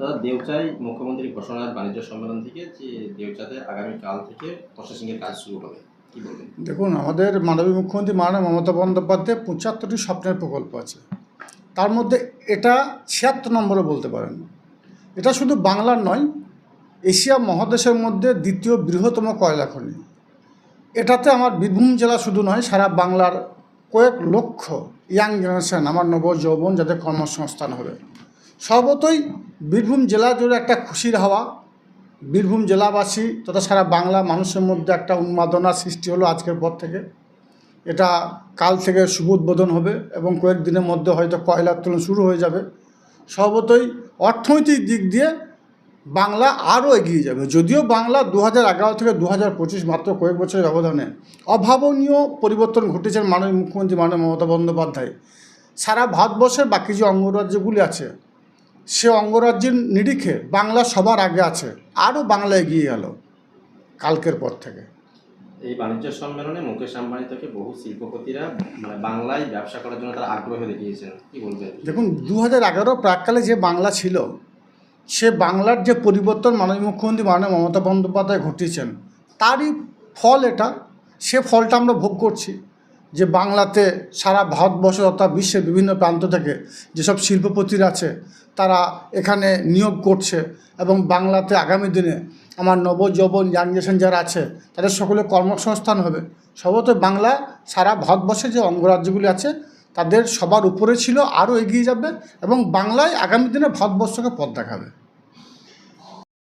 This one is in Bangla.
দাদা, দেউচাই মুখ্যমন্ত্রী ঘোষণার বাণিজ্য সম্মেলন থেকে যে দেউচাতে আগামীকাল থেকে প্রসেসিংয়ের কাজ শুরু হবে দেখুন, আমাদের মাননীয় মুখ্যমন্ত্রী মাননীয় মমতা বন্দ্যোপাধ্যায় পঁচাত্তরটি স্বপ্নের প্রকল্প আছে। তার মধ্যে এটা ছিয়াত্তর নম্বরে বলতে পারেন এটা শুধু বাংলার নয়, এশিয়া মহাদেশের মধ্যে দ্বিতীয় বৃহত্তম কয়লা খনি। এটাতে আমার বীরভূম জেলা শুধু নয়, সারা বাংলার কয়েক লক্ষ ইয়াং জেনারেশন, আমার নব যৌবন যাদের কর্মসংস্থান হবে। সর্বতই বীরভূম জেলা জুড়ে একটা খুশির হাওয়া। বীরভূম জেলাবাসী তথা সারা বাংলা মানুষের মধ্যে একটা উন্মাদনা সৃষ্টি হলো আজকের পর থেকে। এটা কাল থেকে শুভ উদ্বোধন হবে এবং কয়েকদিনের মধ্যে হয়তো কয়লা উত্তোলন শুরু হয়ে যাবে। সর্বতই অর্থনৈতিক দিক দিয়ে বাংলা আরও এগিয়ে যাবে। যদিও বাংলা দু হাজার এগারো থেকে দু হাজার পঁচিশ মাত্র কয়েক বছরের ব্যবধানে অভাবনীয় পরিবর্তন ঘটেছেন মাননীয় মুখ্যমন্ত্রী মাননীয় মমতা বন্দ্যোপাধ্যায়। সারা ভারতবর্ষের বাকি যে অঙ্গরাজ্যগুলি আছে সে অঙ্গরাজ্যের নিরিখে বাংলা সবার আগে আছে আরও বাংলা এগিয়ে গেল কালকের পর থেকে। এই বাণিজ্য সম্মেলনে মুকেশ আম্বানি থেকে বহু শিল্পপতিরা মানে বাংলায় ব্যবসা করার জন্য তারা আগ্রহ দেখিয়েছেন। কি বলবেন দেখুন দু হাজার এগারো প্রাককালে যে বাংলা ছিল সে বাংলার যে পরিবর্তন মাননীয় মুখ্যমন্ত্রী মাননীয় মমতা বন্দ্যোপাধ্যায় ঘটিয়েছেন তারই ফল এটা সে ফলটা আমরা ভোগ করছি। যে বাংলাতে সারা ভারতবর্ষ তথা বিশ্বের বিভিন্ন প্রান্ত থেকে যেসব শিল্পপতিরা আছে, তারা এখানে নিয়োগ করছে এবং বাংলাতে আগামী দিনে আমার নবযৌবন জেনারেশন যারা আছে, তাদের সকলে কর্মসংস্থান হবে। সবত বাংলা সারা ভারতবর্ষের যে অঙ্গরাজ্যগুলি আছে, তাদের সবার উপরে ছিল, আরও এগিয়ে যাবে এবং বাংলায় আগামী দিনে ভারতবর্ষকে পথ দেখাবে।